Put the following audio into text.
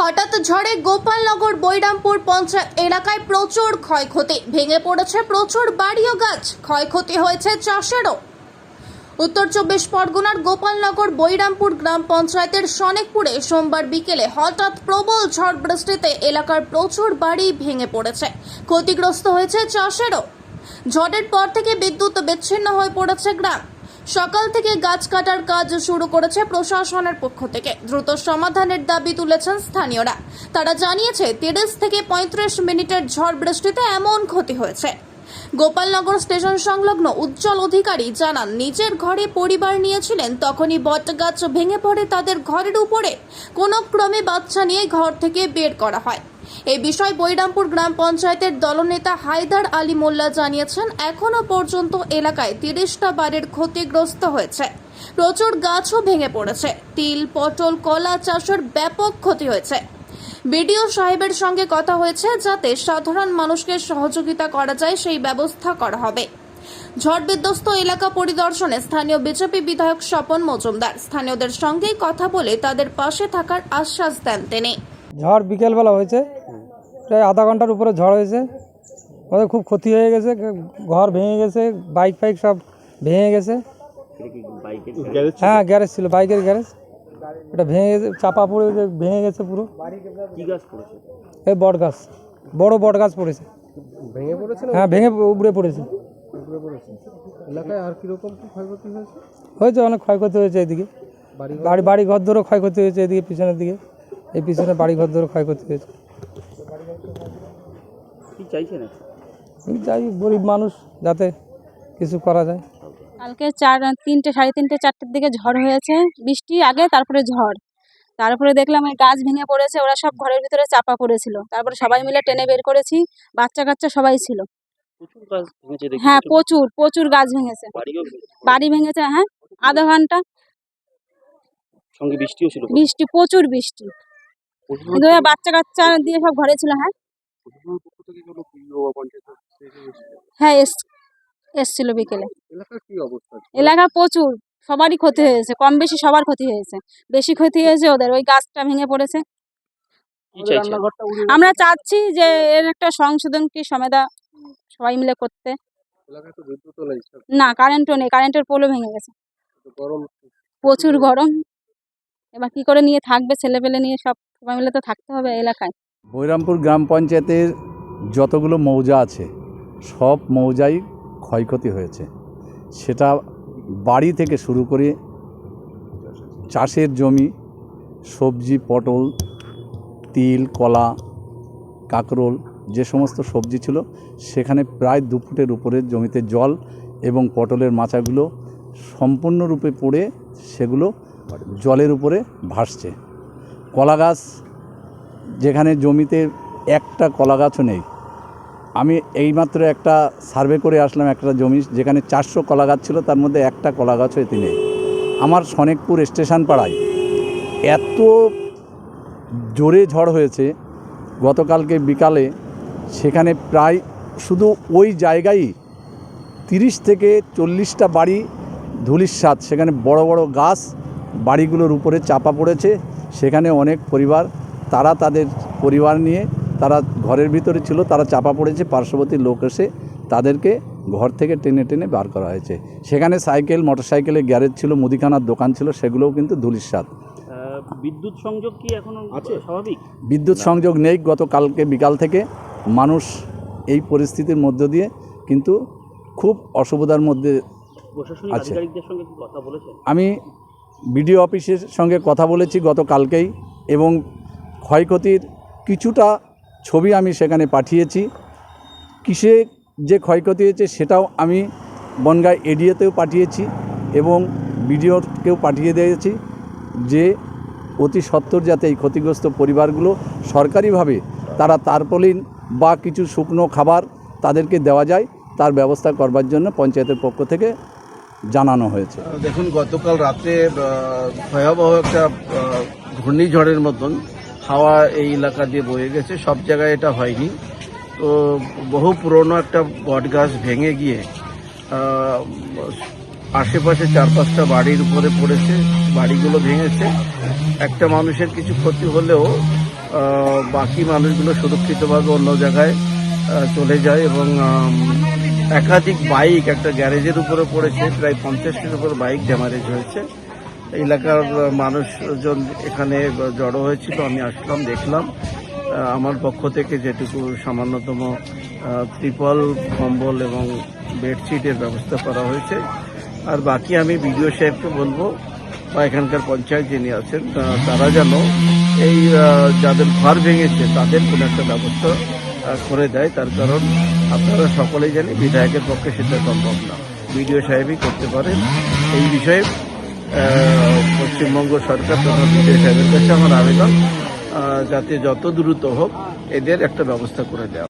হঠাৎ ঝড়ে গোপালনগর বৈরামপুর পঞ্চায়েত এলাকায় প্রচুর ক্ষয়ক্ষতি। ভেঙে পড়েছে প্রচুর বাড়ি ও গাছ। ক্ষয়ক্ষতি হয়েছে চাষেরও। উত্তর চব্বিশ পরগনার গোপালনগর বৈরামপুর গ্রাম পঞ্চায়েতের সনেকপুরে সোমবার বিকেলে হঠাৎ প্রবল ঝড় বৃষ্টিতে এলাকার প্রচুর বাড়ি ভেঙে পড়েছে। ক্ষতিগ্রস্ত হয়েছে চাষেরও। ঝড়ের পর থেকে বিদ্যুৎ বিচ্ছিন্ন হয়ে পড়েছে গ্রাম। সকাল থেকে গাছ কাটার কাজ শুরু করেছে প্রশাসনের পক্ষ থেকে। দ্রুত সমাধানের দাবি তুলেছেন স্থানীয়রা। তারা জানিয়েছে, তিরিশ থেকে পঁয়ত্রিশ মিনিটের ঝড় বৃষ্টিতে এমন ক্ষতি হয়েছে। গোপালনগর স্টেশন সংলগ্ন উজ্জ্বল অধিকারী জানান, নিজের ঘরে পরিবার নিয়েছিলেন, তখনই বটগাছ ভেঙে পড়ে তাদের ঘরের উপরে। কোনো ক্রমে বাচ্চা নিয়ে ঘর থেকে বের করা হয়। এই বিষয়ে বৈরামপুর গ্রাম পঞ্চায়েতের দলনেতা হায়দার আলী মোল্লা জানিয়েছেন এখনও পর্যন্ত এলাকায় তিরিশটা বাড়ির ক্ষতিগ্রস্ত হয়েছে। প্রচুর গাছও ভেঙে পড়েছে। তিল, পটল, কলা চাষের ব্যাপক ক্ষতি হয়েছে। বিডিও সাহেবের সঙ্গে কথা হয়েছে যাতে সাধারণ মানুষকে সহযোগিতা করা যায় সেই ব্যবস্থা করা হবে। ঝড় বিধ্বস্ত এলাকা পরিদর্শনে স্থানীয় বিজেপি বিধায়ক স্বপন মজুমদার স্থানীয়দের সঙ্গেই কথা বলে তাদের পাশে থাকার আশ্বাস দেন তিনি। ঝড় বিকেলবেলা হয়েছে। প্রায় আধা ঘণ্টার উপরে ঝড় হয়েছে। ওদের খুব ক্ষতি হয়ে গেছে ঘর ভেঙে গেছে বাইক ফাইক সব ভেঙে গেছে। হ্যাঁ গ্যারেজ ছিল বাইকের গ্যারেজ। এটা ভেঙে গেছে চাপা পড়ে ভেঙে গেছে পুরো। কি গাছ পড়েছে? এই বট গাছ বড় বট গাছ পড়েছে। ভেঙে পড়েছে হ্যাঁ ভেঙে উপড়ে পড়েছে। উপরে পড়েছে? এলাকায় আর কীরকম ক্ষয়ক্ষতি হয়েছে? হয়েছে অনেক ক্ষয়ক্ষতি হয়েছে এদিকে। বাড়ি বাড়ি ঘর ধরেও ক্ষয়ক্ষতি হয়েছে এদিকে পিছনের দিকে। এই পিছনে বাড়ি ঘর ধরে ক্ষয়ক্ষতি হয়েছে। কি চাইছেন চাই গরিব মানুষ যাতে কিছু করা যায়। কালকে চার তিনটে সাড়ে তিনটে চারটের দিকে ঝড় হয়েছে বৃষ্টি আগে তারপরে ঝড়। তারপরে দেখলাম এই গাছ ভেঙে পড়েছে ওরা সব ঘরের ভিতরে চাপা পড়েছিল। তারপরে সবাই মিলে টেনে বের করেছি বাচ্চা কাচ্চা সবাই ছিল। হ্যাঁ প্রচুর প্রচুর গাছ ভেঙেছে। বাড়ি ভেঙেছে হ্যাঁ আধা ঘণ্টা। সঙ্গে বৃষ্টিও ছিল বৃষ্টি প্রচুর বৃষ্টি। বাচ্চা কাচ্চা দিয়ে সব ঘরে ছিল হ্যাঁ? হ্যাঁ এসছিল বিকেলে। এলাকার এলাকা প্রচুর সবারই ক্ষতি হয়েছে কম বেশি সবার ক্ষতি হয়েছে। বেশি ক্ষতি হয়েছে ওদের ওই গাছটা ভেঙে পড়েছে। আমরা চাচ্ছি যে এর একটা সংশোধন কি সমেদা সবাই মিলে করতে। এলাকায় তো বিদ্যুৎ নেই সব না কারেন্টও নেই কারেন্টের পোলও ভেঙে গেছে। প্রচুর গরম। এবার কি করে নিয়ে থাকবে ছেলে পেলে নিয়ে সব সবাই মিলে তো থাকতে হবে এলাকায়। বৈরামপুর গ্রাম পঞ্চায়েতের যতগুলো মৌজা আছে সব মৌজাই ক্ষয়ক্ষতি হয়েছে। সেটা বাড়ি থেকে শুরু করে চাষের জমি, সবজি, পটল, তিল, কলা, কাকরোল যে সমস্ত সবজি ছিল, সেখানে প্রায় দু ফুটের উপরে জমিতে জল এবং পটলের মাচাগুলো সম্পূর্ণরূপে পড়ে সেগুলো জলের উপরে ভাসছে। কলা গাছ যেখানে জমিতে একটা কলা গাছও নেই আমি এইমাত্র একটা সার্ভে করে আসলাম একটা জমি যেখানে চারশো কলা গাছ ছিল, তার মধ্যে একটা কলা গাছ এতে নেই। আমার সনেকপুর স্টেশন পাড়ায় এত জোরে ঝড় হয়েছে, গতকালকে বিকালে সেখানে প্রায় শুধু ওই জায়গায় তিরিশ থেকে চল্লিশটা বাড়ি ধুলির ধুলিস্বাদ সেখানে বড় বড় গাছ বাড়িগুলোর উপরে চাপা পড়েছে, সেখানে অনেক পরিবার, তারা তাদের পরিবার নিয়ে তারা ঘরের ভিতরে ছিল তারা চাপা পড়েছে পার্শ্ববর্তী লোক এসে তাদেরকে ঘর থেকে টেনে টেনে বার করা হয়েছে। সেখানে সাইকেল মোটর মোটরসাইকেলের গ্যারেজ ছিল মুদিখানার দোকান ছিল সেগুলোও কিন্তু ধুলিস্বাদ বিদ্যুৎ সংযোগ কি এখনও আছে? স্বাভাবিক? বিদ্যুৎ সংযোগ নেই গতকালকে বিকাল থেকে মানুষ এই পরিস্থিতির মধ্য দিয়ে কিন্তু খুব অসুবিধার মধ্যে আছে। আধিকারিকদের সঙ্গে কি কথা বলেছেন? আমি বিডিও অফিসের সঙ্গে কথা বলেছি গতকালকেই এবং ক্ষয়ক্ষতির কিছুটা ছবি আমি সেখানে পাঠিয়েছি। কিসে যে ক্ষয়ক্ষতি হয়েছে সেটাও আমি বনগাঁ এডিওতেও পাঠিয়েছি এবং বিডিওকেও পাঠিয়ে দিয়েছি যে অতি সত্বর যাতে এই ক্ষতিগ্রস্ত পরিবারগুলো সরকারিভাবে তারা তারপলিন বা কিছু শুকনো খাবার তাদেরকে দেওয়া যায়, তার ব্যবস্থা করবার জন্য পঞ্চায়েতের পক্ষ থেকে জানানো হয়েছে। দেখুন, গতকাল রাতে ভয়াবহ একটা ঘূর্ণিঝড়ের মতন হাওয়া এই এলাকা দিয়ে বয়ে গেছে, সব জায়গায় এটা হয়নি। তো বহু পুরনো একটা বট গাছ ভেঙে গিয়ে আশেপাশে চার পাঁচটা বাড়ির উপরে পড়েছে, বাড়িগুলো ভেঙেছে। একটা মানুষের কিছু ক্ষতি হলেও বাকি মানুষগুলো সুরক্ষিতভাবে অন্য জায়গায় চলে যায় এবং একাধিক বাইক একটা গ্যারেজের উপরে পড়েছে, প্রায় পঞ্চাশটির উপর বাইক ড্যামারেজ হয়েছে। এলাকার মানুষজন এখানে জড়ো হয়েছিল, আমি আসলাম, দেখলাম। আমার পক্ষ থেকে যেটুকু সামান্যতম ত্রিপল, কম্বল এবং বেডশিটের ব্যবস্থা করা হয়েছে। আর বাকি আমি বিডিও সাহেবকে বলব, বা এখানকার পঞ্চায়েত যিনি আছেন তারা যেন এই যাদের ঘর ভেঙেছে, তাদের কোনো একটা ব্যবস্থা করে দেয়। তার কারণ আপনারা সকলেই জানি বিধায়কের পক্ষে সেটা সম্ভব না। বিডিও সাহেবই করতে পারেন। এই বিষয়ে পশ্চিমবঙ্গ সরকার তথা বিজয় সাহেবের কাছে আমার আবেদন যাতে যত দ্রুত হোক এদের একটা ব্যবস্থা করে দেওয়া